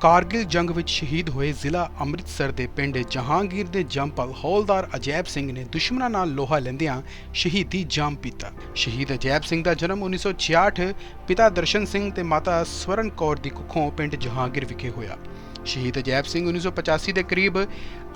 ਕਾਰਗਿਲ ਜੰਗ ਵਿੱਚ ਸ਼ਹੀਦ ਹੋਏ ਜ਼ਿਲ੍ਹਾ ਅੰਮ੍ਰਿਤਸਰ ਦੇ ਪਿੰਡ ਜਹਾਂਗੀਰ ਦੇ ਜੰਪਲ ਹੌਲਦਾਰ ਅਜੈਬ ਸਿੰਘ ਨੇ ਦੁਸ਼ਮਣਾਂ ਨਾਲ ਲੋਹਾ ਲੈਂਦਿਆਂ ਸ਼ਹੀਦੀ ਜਾਮ ਪੀਤਾ। ਸ਼ਹੀਦ ਅਜੈਬ ਸਿੰਘ ਦਾ ਜਨਮ 1966 ਪਿਤਾ ਦਰਸ਼ਨ ਸਿੰਘ ਤੇ ਮਾਤਾ ਸਵਰਨ ਕੌਰ ਦੀ ਕੁੱਖੋਂ ਪਿੰਡ ਜਹਾਂਗੀਰ ਵਿਖੇ ਹੋਇਆ। ਸ਼ਹੀਦ ਅਜੈਬ ਸਿੰਘ 1985 ਦੇ ਕਰੀਬ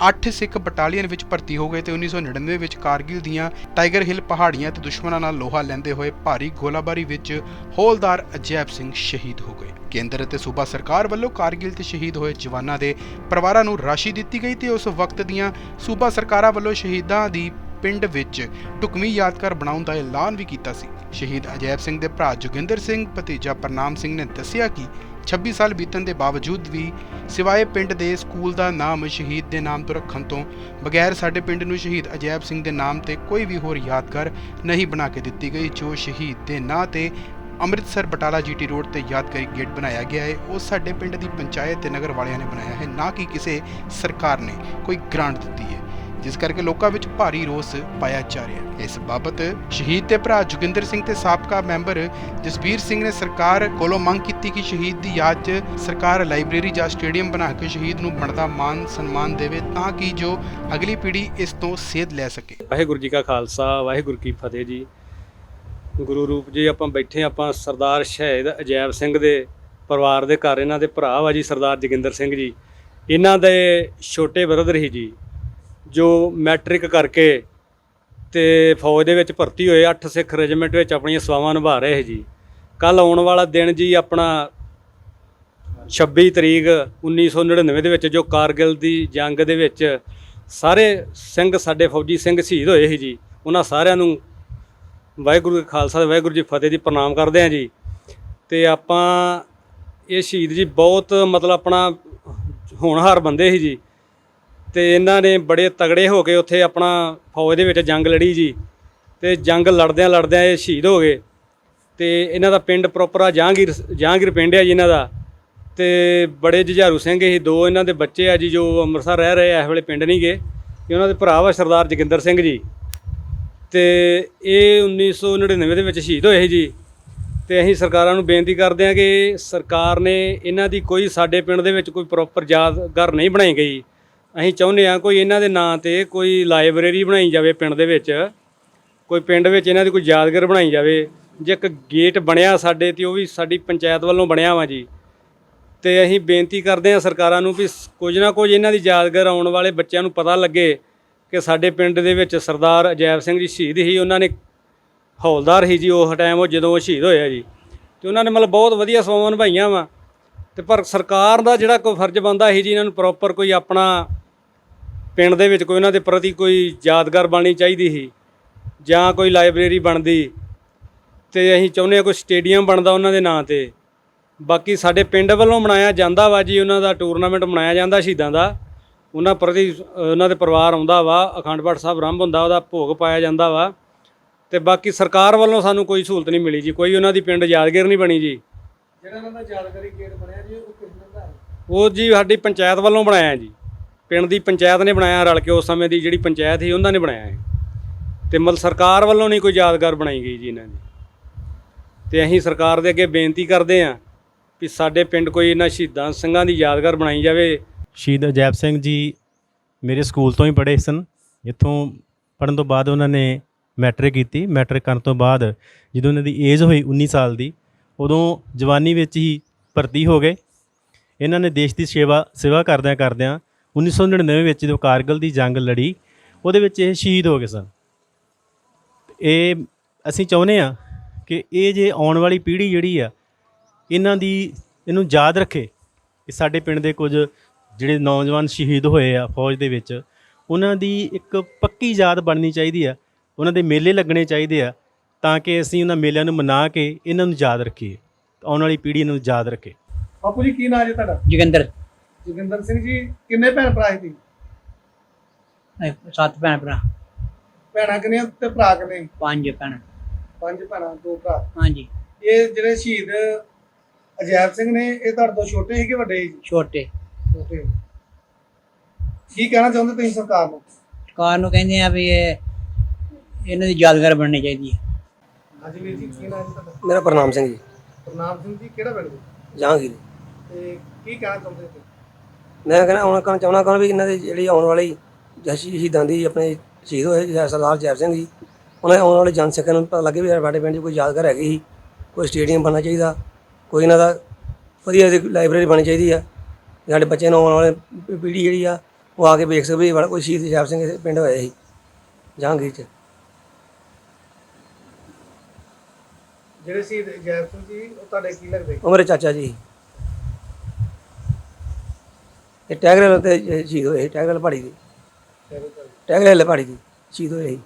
8 ਸਿੱਖ ਬਟਾਲੀਅਨ ਵਿੱਚ ਭਰਤੀ ਹੋ ਗਏ ਤੇ 1999 ਵਿੱਚ ਕਾਰਗਿਲ ਦੀਆਂ ਟਾਈਗਰ ਹਿੱਲ ਪਹਾੜੀਆਂ ਤੇ ਦੁਸ਼ਮਣਾਂ ਨਾਲ ਲੋਹਾ ਲੈਂਦੇ ਹੋਏ ਭਾਰੀ ਗੋਲਾਬਾਰੀ ਵਿੱਚ ਹੌਲਦਾਰ ਅਜੈਬ ਸਿੰਘ ਸ਼ਹੀਦ ਹੋ ਗਏ। ਕੇਂਦਰ ਅਤੇ ਸੂਬਾ ਸਰਕਾਰ ਵੱਲੋਂ ਕਾਰਗਿਲ ਤੇ ਸ਼ਹੀਦ ਹੋਏ ਜਵਾਨਾਂ ਦੇ ਪਰਿਵਾਰਾਂ ਨੂੰ ਰਾਸ਼ੀ ਦਿੱਤੀ ਗਈ ਤੇ ਉਸ ਵਕਤ ਦੀਆਂ ਸੂਬਾ ਸਰਕਾਰਾਂ ਵੱਲੋਂ ਸ਼ਹੀਦਾਂ ਦੀ ਪਿੰਡ ਵਿੱਚ ਢੁਕਵੀਂ ਯਾਦਗਾਰ ਬਣਾਉਣ ਦਾ ਐਲਾਨ ਵੀ ਕੀਤਾ ਸੀ। ਸ਼ਹੀਦ ਅਜੈਬ ਸਿੰਘ ਦੇ ਭਰਾ ਜੋਗਿੰਦਰ ਸਿੰਘ, ਭਤੀਜਾ ਪ੍ਰਨਾਮ ਸਿੰਘ ਨੇ ਦੱਸਿਆ ਕਿ 26 ਸਾਲ ਬੀਤਣ ਦੇ ਬਾਵਜੂਦ ਵੀ ਸਿਵਾਏ ਪਿੰਡ ਦੇ ਸਕੂਲ ਦਾ ਨਾਮ ਸ਼ਹੀਦ ਦੇ ਨਾਮ ਤੋਂ ਰੱਖਣ ਤੋਂ ਬਗੈਰ ਸਾਡੇ ਪਿੰਡ ਨੂੰ ਸ਼ਹੀਦ ਅਜੈਬ ਸਿੰਘ ਦੇ ਨਾਮ ਤੇ ਕੋਈ ਵੀ ਹੋਰ ਯਾਦਗਾਰ ਨਹੀਂ ਬਣਾ ਕੇ ਦਿੱਤੀ ਗਈ, ਜੋ ਸ਼ਹੀਦ ਦੇ ਨਾਂ ਤੇ ਅੰਮ੍ਰਿਤਸਰ ਬਟਾਲਾ ਜੀਟੀ ਰੋਡ ਤੇ ਯਾਦਗਾਰੀ ਗੇਟ ਬਣਾਇਆ ਗਿਆ ਹੈ। ਉਹ ਸਾਡੇ ਪਿੰਡ ਦੀ ਪੰਚਾਇਤ ਤੇ ਨਗਰ ਵਾਲਿਆਂ ਨੇ ਬਣਾਇਆ ਹੈ। ਨਾ ਕਿ ਕਿਸੇ ਸਰਕਾਰ ਨੇ ਕੋਈ ਗ੍ਰਾਂਟ ਦਿੱਤੀ ਜਿਸ ਕਰਕੇ ਲੋਕਾਂ ਵਿੱਚ ਭਾਰੀ ਰੋਸ ਪਾਇਆ ਜਾ ਰਿਹਾ ਹੈ। ਇਸ ਬਾਬਤ ਸ਼ਹੀਦ ਦੇ ਭਰਾ ਜੋਗਿੰਦਰ ਸਿੰਘ ਤੇ ਸਾਬਕਾ ਮੈਂਬਰ ਜਸਬੀਰ ਸਿੰਘ ਨੇ ਸਰਕਾਰ ਕੋਲੋਂ ਮੰਗ ਕੀਤੀ ਕਿ ਸ਼ਹੀਦ ਦੀ ਯਾਦ 'ਚ ਸਰਕਾਰ ਲਾਇਬ੍ਰੇਰੀ ਜਾਂ ਸਟੇਡੀਅਮ ਬਣਾ ਕੇ ਸ਼ਹੀਦ ਨੂੰ ਬਣਦਾ ਮਾਨ ਸਨਮਾਨ ਦੇਵੇ ਤਾਂ ਕਿ ਜੋ ਅਗਲੀ ਪੀੜ੍ਹੀ ਇਸ ਤੋਂ ਸੇਧ ਲੈ ਸਕੇ। ਵਾਹਿਗੁਰੂ ਜੀ ਕਾ ਖਾਲਸਾ, ਵਾਹਿਗੁਰੂ ਕੀ ਫਤਿਹ ਜੀ। ਗੁਰੂ ਰੂਪ ਜੀ, ਆਪਾਂ ਬੈਠੇ ਆਪਾਂ ਸਰਦਾਰ ਸ਼ਹੀਦ ਅਜੈਬ ਸਿੰਘ ਦੇ ਪਰਿਵਾਰ ਦੇ ਘਰ। ਇਹਨਾਂ ਦੇ ਭਰਾ ਵਾ ਜੀ, ਸਰਦਾਰ ਜੋਗਿੰਦਰ ਸਿੰਘ ਜੀ। ਇਹਨਾਂ ਦੇ ਛੋਟੇ ਬ੍ਰਦਰ ਹੀ ਜੀ। ਜੋ ਮੈਟ੍ਰਿਕ ਕਰਕੇ ਤੇ ਫੌਜ ਦੇ ਵਿੱਚ ਭਰਤੀ ਹੋਏ 8 ਸਿੱਖ ਰੈਜੀਮੈਂਟ ਵਿੱਚ ਆਪਣੀਆਂ ਸੇਵਾਵਾਂ ਨਿਭਾ ਰਹੇ ਜੀ। ਕੱਲ ਆਉਣ ਵਾਲਾ ਦਿਨ ਜੀ ਆਪਣਾ 26 ਤਰੀਕ 1999 ਦੇ ਵਿੱਚ ਜੋ ਕਾਰਗਿਲ ਦੀ ਜੰਗ ਦੇ ਵਿੱਚ ਸਾਰੇ ਸਿੰਘ ਸਾਡੇ ਫੌਜੀ ਸਿੰਘ ਸ਼ਹੀਦ ਹੋਏ ਸੀ ਜੀ, ਉਹਨਾਂ ਸਾਰਿਆਂ ਨੂੰ ਵਾਹਿਗੁਰੂ ਜੀ ਖਾਲਸਾ ਵਾਹਿਗੁਰੂ ਜੀ ਫਤਿਹ ਦੀ ਪ੍ਰਣਾਮ ਕਰਦੇ ਹਾਂ ਜੀ। ਤੇ ਆਪਾਂ ਇਹ ਸ਼ਹੀਦ ਜੀ ਬਹੁਤ ਮਤਲਬ ਆਪਣਾ ਹੋਣਹਾਰ ਬੰਦੇ ਸੀ ਜੀ। ਤੇ ਇਹਨਾਂ ਨੇ ਬੜੇ ਤਗੜੇ ਹੋ ਕੇ ਉੱਥੇ ਆਪਣਾ ਫੌਜ ਦੇ ਵਿੱਚ ਜੰਗ ਲੜੀ ਜੀ ਤੇ ਜੰਗ ਲੜਦਿਆਂ ਲੜਦਿਆਂ ਇਹ ਸ਼ਹੀਦ ਹੋ ਗਏ ਤੇ ਇਹਨਾਂ ਦਾ ਪਿੰਡ ਪ੍ਰੋਪਰ ਆ, ਜਹਾਂਗੀਰ ਜਹਾਂਗੀਰ ਪਿੰਡ ਹੈ ਜੀ ਇਹਨਾਂ ਦਾ ਤੇ ਬੜੇ ਜੁਝਾਰੂ ਸਿੰਘ ਸੀ ਦੋ ਇਹਨਾਂ ਦੇ ਬੱਚੇ ਆ ਜੀ ਜੋ ਅੰਮ੍ਰਿਤਸਰ ਰਹਿ ਰਹੇ ਆ, ਇਸ ਵੇਲੇ ਪਿੰਡ ਨਹੀਂ ਗਏ ਤੇ ਉਹਨਾਂ ਦੇ ਭਰਾ ਵਾ ਸਰਦਾਰ ਜੋਗਿੰਦਰ ਸਿੰਘ ਜੀ ਤੇ ਇਹ 1999 ਦੇ ਵਿੱਚ ਸ਼ਹੀਦ ਹੋਏ ਸੀ ਜੀ ਤੇ ਅਸੀਂ ਸਰਕਾਰਾਂ ਨੂੰ ਬੇਨਤੀ ਕਰਦੇ ਹਾਂ ਕਿ ਸਰਕਾਰ ਨੇ ਇਹਨਾਂ ਦੀ ਕੋਈ ਸਾਡੇ ਪਿੰਡ ਦੇ ਵਿੱਚ ਕੋਈ ਪ੍ਰੋਪਰ ਯਾਦਗਾਰ ਨਹੀਂ ਬਣਾਈ ਗਈ। ਅਸੀਂ ਚਾਹੁੰਦੇ ਹਾਂ ਕੋਈ ਇਹਨਾਂ ਦੇ ਨਾਂ ਤੇ ਕੋਈ ਲਾਇਬ੍ਰੇਰੀ ਬਣਾਈ ਜਾਵੇ ਪਿੰਡ ਦੇ ਵਿੱਚ, ਕੋਈ ਪਿੰਡ ਵਿੱਚ ਇਹਨਾਂ ਦੀ ਕੋਈ ਯਾਦਗਾਰ ਬਣਾਈ ਜਾਵੇ। ਜੇ ਇੱਕ ਗੇਟ ਬਣਿਆ ਸਾਡੇ ਤੇ, ਉਹ ਵੀ ਸਾਡੀ ਪੰਚਾਇਤ ਵੱਲੋਂ ਬਣਿਆ ਵਾ ਜੀ। ਤੇ ਅਸੀਂ ਬੇਨਤੀ ਕਰਦੇ ਹਾਂ ਸਰਕਾਰਾਂ ਨੂੰ ਵੀ ਕੁਝ ਨਾ ਕੁਝ ਇਹਨਾਂ ਦੀ ਯਾਦਗਾਰ ਆਉਣ ਵਾਲੇ ਬੱਚਿਆਂ ਨੂੰ ਪਤਾ ਲੱਗੇ ਕਿ ਸਾਡੇ ਪਿੰਡ ਦੇ ਵਿੱਚ ਸਰਦਾਰ ਅਜੈਬ ਸਿੰਘ ਜੀ ਸ਼ਹੀਦ ਸੀ, ਉਹਨਾਂ ਨੇ ਹੌਲਦਾਰ ਸੀ ਜੀ ਉਸ ਟਾਈਮ ਉਹ ਜਦੋਂ ਉਹ ਸ਼ਹੀਦ ਹੋਇਆ ਜੀ। ਤੇ ਉਹਨਾਂ ਨੇ ਮਤਲਬ ਬਹੁਤ ਵਧੀਆ ਸੇਵਾਵਾਂ ਨਿਭਾਈਆਂ ਵਾ। ਤੇ ਪਰ ਸਰਕਾਰ ਦਾ ਜਿਹੜਾ ਕੋਈ ਫਰਜ਼ ਬੰਦਾ ਸੀ ਜੀ ਇਹਨਾਂ ਨੂੰ ਪ੍ਰੋਪਰ ਕੋਈ ਆਪਣਾ ਪਿੰਡ ਦੇ ਵਿੱਚ ਕੋਈ ਉਹਨਾਂ ਦੇ ਪ੍ਰਤੀ ਕੋਈ ਯਾਦਗਾਰ ਬਣਨੀ ਚਾਹੀਦੀ ਸੀ ਜਾਂ ਕੋਈ ਲਾਇਬ੍ਰੇਰੀ ਬਣਦੀ ਤੇ ਅਸੀਂ ਚਾਹੁੰਦੇ ਹਾਂ ਕੋਈ ਸਟੇਡੀਅਮ ਬਣਦਾ ਉਹਨਾਂ ਦੇ ਨਾਂ ਤੇ। ਬਾਕੀ ਸਾਡੇ ਪਿੰਡ ਵੱਲੋਂ ਮਨਾਇਆ ਜਾਂਦਾ ਵਾ ਜੀ, ਉਹਨਾਂ ਦਾ ਟੂਰਨਾਮੈਂਟ ਮਨਾਇਆ ਜਾਂਦਾ ਸ਼ਹੀਦਾਂ ਦਾ। ਉਹਨਾਂ ਪ੍ਰਤੀ, ਉਹਨਾਂ ਦੇ ਪਰਿਵਾਰ ਆਉਂਦਾ ਵਾ, ਅਖੰਡ ਪਾਠ ਸਾਹਿਬ ਆਰੰਭ ਹੁੰਦਾ, ਉਹਦਾ ਭੋਗ ਪਾਇਆ ਜਾਂਦਾ ਵਾ। ਤੇ ਬਾਕੀ ਸਰਕਾਰ ਵੱਲੋਂ ਸਾਨੂੰ ਕੋਈ ਸਹੂਲਤ ਨਹੀਂ ਮਿਲੀ ਜੀ, ਕੋਈ ਉਹਨਾਂ ਦੀ ਪਿੰਡ ਯਾਦਗਾਰ ਨਹੀਂ ਬਣੀ ਜੀ। ਜਿਹੜਾ ਇਹਨਾਂ ਦਾ ਯਾਦਗਾਰੀ ਗੇਟ ਬਣਿਆ ਜੀ ਉਹ ਕਿਸ ਜੀ ਸਾਡੀ ਪੰਚਾਇਤ ਵੱਲੋਂ ਬਣਾਇਆ ਜੀ। ਪਿੰਡ ਦੀ ਪੰਚਾਇਤ ਨੇ ਬਣਾਇਆ ਰਲ ਕੇ ਉਸ ਸਮੇਂ ਦੀ ਜਿਹੜੀ ਪੰਚਾਇਤ ਸੀ ਉਹਨਾਂ ਨੇ ਬਣਾਇਆ ਹੈ ਤੇ ਮਤਲਬ ਸਰਕਾਰ ਵੱਲੋਂ ਨਹੀਂ ਕੋਈ ਯਾਦਗਾਰ ਬਣਾਈ ਗਈ ਜੀ ਇਹਨਾਂ ਦੀ। ਤੇ ਅਸੀਂ ਸਰਕਾਰ ਦੇ ਅੱਗੇ ਬੇਨਤੀ ਕਰਦੇ ਹਾਂ ਵੀ ਸਾਡੇ ਪਿੰਡ ਕੋਈ ਇਹਨਾਂ ਸ਼ਹੀਦਾਂ ਸਿੰਘਾਂ ਦੀ ਯਾਦਗਾਰ ਬਣਾਈ ਜਾਵੇ। ਸ਼ਹੀਦ ਅਜੈਬ ਸਿੰਘ ਜੀ ਮੇਰੇ ਸਕੂਲ ਤੋਂ ਹੀ ਪੜ੍ਹੇ ਸਨ। ਇੱਥੋਂ ਪੜ੍ਹਨ ਤੋਂ ਬਾਅਦ ਉਹਨਾਂ ਨੇ ਮੈਟ੍ਰਿਕ ਕੀਤੀ। ਮੈਟ੍ਰਿਕ ਕਰਨ ਤੋਂ ਬਾਅਦ ਜਦੋਂ ਉਹਨਾਂ ਦੀ ਏਜ ਹੋਈ 19 ਸਾਲ ਦੀ ਉਦੋਂ ਜਵਾਨੀ ਵਿੱਚ ਹੀ ਭਰਤੀ ਹੋ ਗਏ। ਇਹਨਾਂ ਨੇ ਦੇਸ਼ ਦੀ ਸੇਵਾ ਸੇਵਾ ਕਰਦਿਆਂ ਕਰਦਿਆਂ 1999 ਵਿੱਚ ਜਦੋਂ ਕਾਰਗਿਲ ਦੀ ਜੰਗ ਲੜੀ, ਉਹਦੇ ਵਿੱਚ ਇਹ ਸ਼ਹੀਦ ਹੋ ਗਏ ਸਨ। ਇਹ ਅਸੀਂ ਚਾਹੁੰਦੇ ਆ ਕਿ ਇਹ ਜੇ ਆਉਣ ਵਾਲੀ ਪੀੜ੍ਹੀ ਜਿਹੜੀ ਆ, ਇਹਨਾਂ ਦੀ, ਇਹਨੂੰ ਯਾਦ ਰੱਖੇ ਕਿ ਸਾਡੇ ਪਿੰਡ ਦੇ ਕੁਝ ਜਿਹੜੇ ਨੌਜਵਾਨ ਸ਼ਹੀਦ ਹੋਏ ਆ ਫੌਜ ਦੇ ਵਿੱਚ, ਉਹਨਾਂ ਦੀ ਇੱਕ ਪੱਕੀ ਯਾਦ ਬਣਨੀ ਚਾਹੀਦੀ ਆ। ਉਹਨਾਂ ਦੇ ਮੇਲੇ ਲੱਗਣੇ ਚਾਹੀਦੇ ਆ। ਤਾਂ ਕਿ ਅਸੀਂ ਉਹਨਾਂ ਮੇਲਿਆਂ ਨੂੰ ਮਨਾ ਕੇ ਇਹਨਾਂ ਨੂੰ ਯਾਦ ਰੱਖੀਏ ਆਉਣ ਵਾਲੀ ਪੀੜ੍ਹੀ ਨੂੰ ਯਾਦ ਰੱਖੇ। ਬਾਪੂ ਜੀ ਕੀ ਨਾਂ ਜੀ ਤੁਹਾਡਾ? ਜੋਗਿੰਦਰ। ਜੋਗਿੰਦਰ ਸਿੰਘ ਜੀ ਕਿੰਨੇ ਭੈਣ ਭਰਾ ਸੀ ਅਹ ਸੱਤ ਭੈਣ ਭਰਾ। ਭੈਣਾਂ ਕਿੰਨੀਆਂ ਤੇ ਭਰਾ ਕਿੰਨੇ? ਪੰਜ ਭੈਣ। ਪੰਜ ਭੈਣਾਂ ਦੋ ਭਰਾ। ਹਾਂਜੀ। ਇਹ ਜਿਹੜੇ ਸ਼ਹੀਦ ਅਜੈਬ ਸਿੰਘ ਨੇ ਇਹ ਤੁਹਾਡੇ ਤੋਂ ਛੋਟੇ ਸੀ ਕਿ ਵੱਡੇ ਸੀ? ਛੋਟੇ। ਛੋਟੇ। ਕੀ ਕਹਿਣਾ ਚਾਹੁੰਦੇ ਤੁਸੀਂ ਸਰਕਾਰ ਨੂੰ? ਸਰਕਾਰ ਨੂੰ ਕਹਿੰਦੇ ਆ ਵੀ ਇਹ ਇਹਨਾਂ ਦੀ ਯਾਦਗਾਰ ਬਣਨੀ ਚਾਹੀਦੀ ਹੈ। ਹਾਂਜੀ ਵੀਰ ਜੀ ਕੀ ਨਾਂ ਜੀ ਤੁਹਾਡਾ? ਮੇਰਾ ਪ੍ਰਨਾਮ ਸਿੰਘ ਜੀ। ਪ੍ਰਨਾਮ ਸਿੰਘ ਜੀ ਕਿਹੜਾ ਪਿੰਡ ਜੀ? ਜਹਾਂਗੀਰ। ਤੇ ਕੀ ਕਹਿਣਾ ਚਾਹੁੰਦੇ ਤੁਸੀਂ ਮੈਂ ਕਹਿੰਦਾ ਆਉਣਾ ਕਹਿਣਾ ਚਾਹੁੰਦਾ ਕਿ ਵੀ ਇਹਨਾਂ ਦੀ ਜਿਹੜੀ ਆਉਣ ਵਾਲੀ ਜਸ਼ੀ ਸ਼ਹੀਦਾਂ ਦੀ ਆਪਣੇ ਸ਼ਹੀਦ ਹੋਏ ਜੈ ਸਰਦਾਰ ਜੈਪ ਸਿੰਘ ਜੀ ਉਹਨਾਂ ਦੇ ਆਉਣ ਵਾਲੇ ਜਨਸੇਖਾਂ ਨੂੰ ਪਤਾ ਲੱਗੇ ਵੀ ਸਾਡੇ ਪਿੰਡ 'ਚ ਕੋਈ ਯਾਦਗਾਰ ਹੈਗੀ ਸੀ ਕੋਈ ਸਟੇਡੀਅਮ ਬਣਨਾ ਚਾਹੀਦਾ ਕੋਈ ਇਹਨਾਂ ਦਾ ਵਧੀਆ ਜਿਹੀ ਲਾਇਬ੍ਰੇਰੀ ਬਣਨੀ ਚਾਹੀਦੀ ਆ ਸਾਡੇ ਬੱਚੇ ਨੂੰ ਆਉਣ ਵਾਲੇ ਪੀੜ੍ਹੀ ਜਿਹੜੀ ਆ ਉਹ ਆ ਕੇ ਵੇਖ ਸਕੇ ਵੀ ਬੜਾ ਕੋਈ ਸ਼ਹੀਦ ਜੈਪ ਸਿੰਘ ਦੇ ਪਿੰਡ ਹੋਇਆ ਸੀ ਜਹਾਂਗੀਰ 'ਚ। ਜਿਹੜੇ ਸ਼ਹੀਦ ਅਜੈਬ ਸਿੰਘ ਜੀ ਉਹ ਤੁਹਾਡੇ ਕੀ ਲੱਗਦੇ? ਉਹ ਮੇਰੇ ਚਾਚਾ ਜੀ। ਇਹ ਟੈਗਰਲ ਤੇ ਸ਼ਹੀਦ ਹੋਏ ਸੀ, ਟੈਗਰਲ ਪਹਾੜੀ ਦੀ। ਟੈਗਰਲ ਪਹਾੜੀ ਦੀ ਸ਼ਹੀਦ ਹੋਏ ਸੀ।